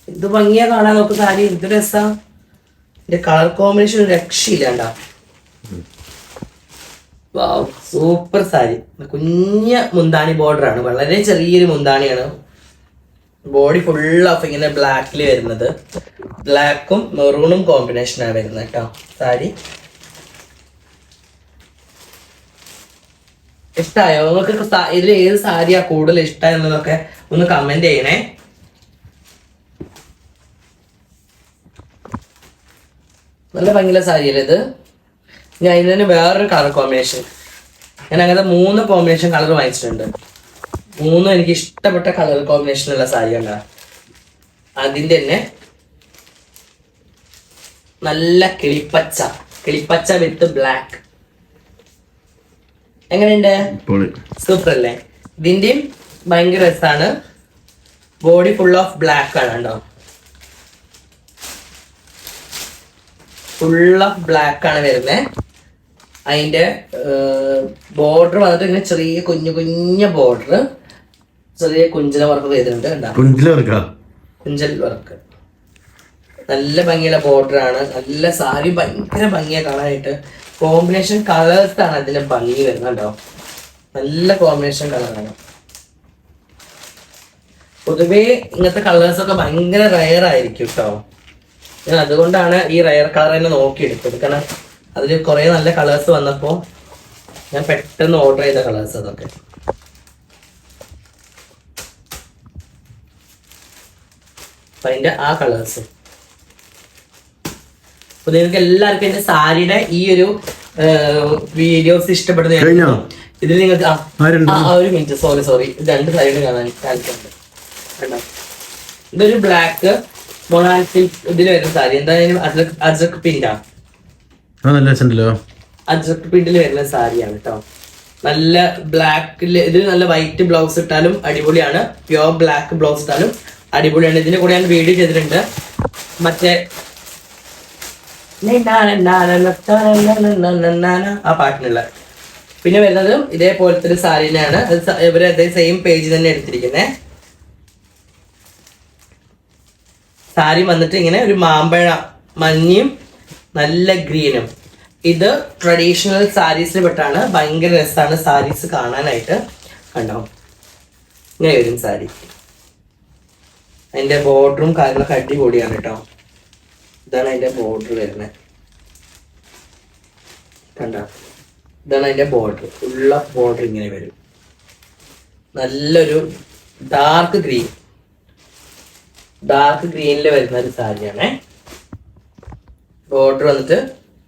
Speaker 1: ഇത് ഭംഗിയാ കാണാൻ നോക്ക് സാരി എന്ത് രസാ. ഇതിന്റെ കളർ കോമ്പിനേഷൻ രക്ഷയില്ല വാവ് സൂപ്പർ സാരി. കുഞ്ഞ മുന്താണി ബോർഡർ ആണ്. വളരെ ചെറിയൊരു മുന്താണിയാണ്. ബോഡി ഫുൾ ഓഫ് ഇങ്ങനെ ബ്ലാക്കിൽ വരുന്നത്. ബ്ലാക്കും മെറൂണും കോമ്പിനേഷനാണ് വരുന്നത് കേട്ടോ സാരി. ഇഷ്ടമായോ നിങ്ങൾക്ക് ഇതിൽ ഏത് സാരിയാ കൂടുതൽ ഇഷ്ടമായെന്നതൊക്കെ ഒന്ന് കമന്റ് ചെയ്യണേ. നല്ല ഭംഗിയുള്ള സാരിയല്ലേ ഇത്? ഞാൻ ഇതിന് വേറൊരു കളർ കോമ്പിനേഷൻ ഞാൻ അങ്ങനത്തെ മൂന്ന് കോമ്പിനേഷൻ കളർ വാങ്ങിച്ചിട്ടുണ്ട്. മൂന്നും എനിക്ക് ഇഷ്ടപ്പെട്ട കളർ കോമ്പിനേഷനുള്ള സാരി കണ്ട. അതിന്റെ തന്നെ നല്ല കിളിപ്പച്ച. കിളിപ്പച്ച വിത്ത് ബ്ലാക്ക് എങ്ങനെയുണ്ട്? സൂപ്പർ അല്ലേ ഇതിന്റെയും ഭയങ്കര രസമാണ്. ബോഡി ഫുൾ ഓഫ് ബ്ലാക്ക് ആണ് കേട്ടോ. ഫുൾ ഓഫ് ബ്ലാക്ക് ആണ് വരുന്നത് അതിന്റെ ബോർഡർ വന്നിട്ട് ഇങ്ങനെ ചെറിയ കുഞ്ഞു കുഞ്ഞ ബോർഡർ ചെറിയ കുഞ്ചല വർക്ക് ചെയ്തിട്ടുണ്ട് കണ്ടോ?
Speaker 2: വർക്ക്
Speaker 1: കുഞ്ചൽ വർക്ക് നല്ല ഭംഗിയുള്ള ബോർഡർ ആണ്. നല്ല സാരി ഭയങ്കര ഭംഗിയാ കളറായിട്ട് കോമ്പിനേഷൻ കളേഴ്സ് ആണ് അതിന്റെ ഭംഗി വരുന്നത് കേട്ടോ നല്ല കോമ്പിനേഷൻ കളറാണ് പൊതുവേ ഇങ്ങനത്തെ കളേഴ്സ് ഒക്കെ ഭയങ്കര റയർ ആയിരിക്കും കേട്ടോ ഞാൻ അതുകൊണ്ടാണ് ഈ റയർ കളർ തന്നെ നോക്കിയെടുത്തത്. കാരണം അതിൽ കുറെ നല്ല കളേഴ്സ് വന്നപ്പോ ഞാൻ പെട്ടെന്ന് ഓർഡർ ചെയ്ത കളേഴ്സ് അതൊക്കെ. അപ്പൊ അതിന്റെ ആ കളേഴ്സ് അപ്പൊ നിങ്ങൾക്ക് എല്ലാവർക്കും എന്റെ സാരിയുടെ ഈ ഒരു വീഡിയോസ് ഇഷ്ടപ്പെടുന്ന? ഇതിൽ നിങ്ങൾക്ക് ആ, ഒരു മിനിറ്റ് സോറി സോറി രണ്ട് സൈഡ് കാണാൻ താല്പര്യം ഇതൊരു ബ്ലാക്ക് മൊണാൽ ഇതിൽ വരുന്ന സാരി എന്തായാലും അസക്
Speaker 2: ആ നല്ല രസമുണ്ടല്ലോ
Speaker 1: അജ്രക് പ്രിന്റിൽ വരുന്ന സാരിയാണ് കേട്ടോ നല്ല ബ്ലാക്കിൽ ഇതിൽ നല്ല വൈറ്റ് ബ്ലൗസ് ഇട്ടാലും അടിപൊളിയാണ് പ്യോർ ബ്ലാക്ക് ബ്ലൗസ് ഇട്ടാലും അടിപൊളിയാണ് ഇതിന്റെ കൂടെ ഞാൻ വീഡിയോ ചെയ്തിട്ടുണ്ട് മറ്റേ ആ പാട്ടിനുള്ള പിന്നെ വരുന്നത് ഇതേപോലത്തെ ഒരു സാരി തന്നെയാണ് ഇവരെ ഇവർ അതേ സെയിം പേജ് തന്നെ എടുത്തിരിക്കുന്നത് സാരി വന്നിട്ട് ഇങ്ങനെ ഒരു മാമ്പഴ മഞ്ഞയും നല്ല ഗ്രീനും. ഇത് ട്രഡീഷണൽ സാരീസിൽ പെട്ടാണ്. ഭയങ്കര രസമാണ് സാരീസ് കാണാനായിട്ട്. കണ്ടോ? ഇങ്ങനെ വരും സാരി. അതിന്റെ ബോർഡറും കാര്യങ്ങളൊക്കെ അടിപൊളിയാണ് കേട്ടോ. ഇതാണ് അതിന്റെ ബോർഡർ വരുന്നത് കണ്ടോ? ഇതാണ് അതിന്റെ ബോർഡർ ഉള്ള ബോർഡർ ഇങ്ങനെ വരും. നല്ലൊരു ഡാർക്ക് ഗ്രീൻ ഡാർക്ക് ഗ്രീനിൽ വരുന്ന ഒരു സാരിയാണ്. ബോർഡർ വന്നിട്ട്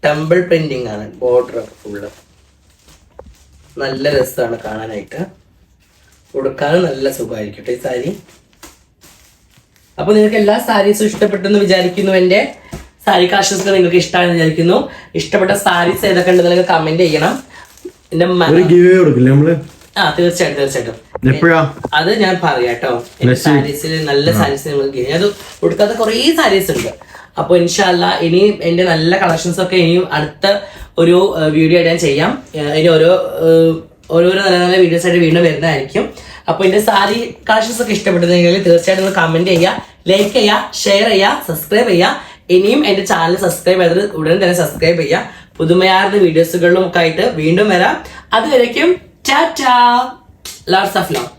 Speaker 1: ടെമ്പിൾ പ്രിന്റിംഗ് ആണ്. ബോർഡർ ഫുള്ള് നല്ല രസമാണ് കാണാനായിട്ട്. ഉടുക്കാനും നല്ല സുഖമായിരിക്കും ഈ സാരി. അപ്പൊ നിങ്ങൾക്ക് എല്ലാ സാരീസും ഇഷ്ടപ്പെട്ടെന്ന് വിചാരിക്കുന്നു എന്റെ സാരി കളക്ഷൻസ് നിങ്ങൾക്ക് ഇഷ്ടമാണെന്ന് വിചാരിക്കുന്നു. ഇഷ്ടപ്പെട്ട സാരീസ് ഏതൊക്കെ ഉണ്ടെന്ന് നിങ്ങൾക്ക് കമന്റ് ചെയ്യണം.
Speaker 2: നമ്മൾ?
Speaker 1: ആ തീർച്ചയായിട്ടും തീർച്ചയായിട്ടും.
Speaker 2: എപ്പോഴാ?
Speaker 1: അത് ഞാൻ പറയാട്ടോ സാരീസിൽ നല്ല സാരീസ് നിങ്ങൾക്ക് അത് കൊടുക്കാത്ത കുറേ സാരീസ് ഉണ്ട്. അപ്പൊ ഇൻഷാല്ല ഇനിയും എന്റെ നല്ല കളക്ഷൻസ് ഒക്കെ ഇനിയും അടുത്ത ഒരു വീഡിയോ ആയിട്ട് ഞാൻ ചെയ്യാം. ഇനി ഓരോ ഓരോരോ നല്ല നല്ല വീഡിയോസ് ആയിട്ട് വീണ്ടും വരുന്നതായിരിക്കും. അപ്പൊ എന്റെ സാരി കളക്ഷൻസ് ഒക്കെ ഇഷ്ടപ്പെട്ടെങ്കിൽ തീർച്ചയായിട്ടും ഒന്ന് കമന്റ് ചെയ്യുക ലൈക്ക് ചെയ്യുക ഷെയർ ചെയ്യുക സബ്സ്ക്രൈബ് ചെയ്യുക ഇനിയും എന്റെ ചാനൽ സബ്സ്ക്രൈബ് ചെയ്തത് ഉടൻ തന്നെ സബ്സ്ക്രൈബ് ചെയ്യുക പുതുമയാർന്ന വീഡിയോസുകളിലും ഒക്കെ ആയിട്ട് വീണ്ടും വരാം. അതുവരയ്ക്കും ടാറ്റാ Lars Aflan.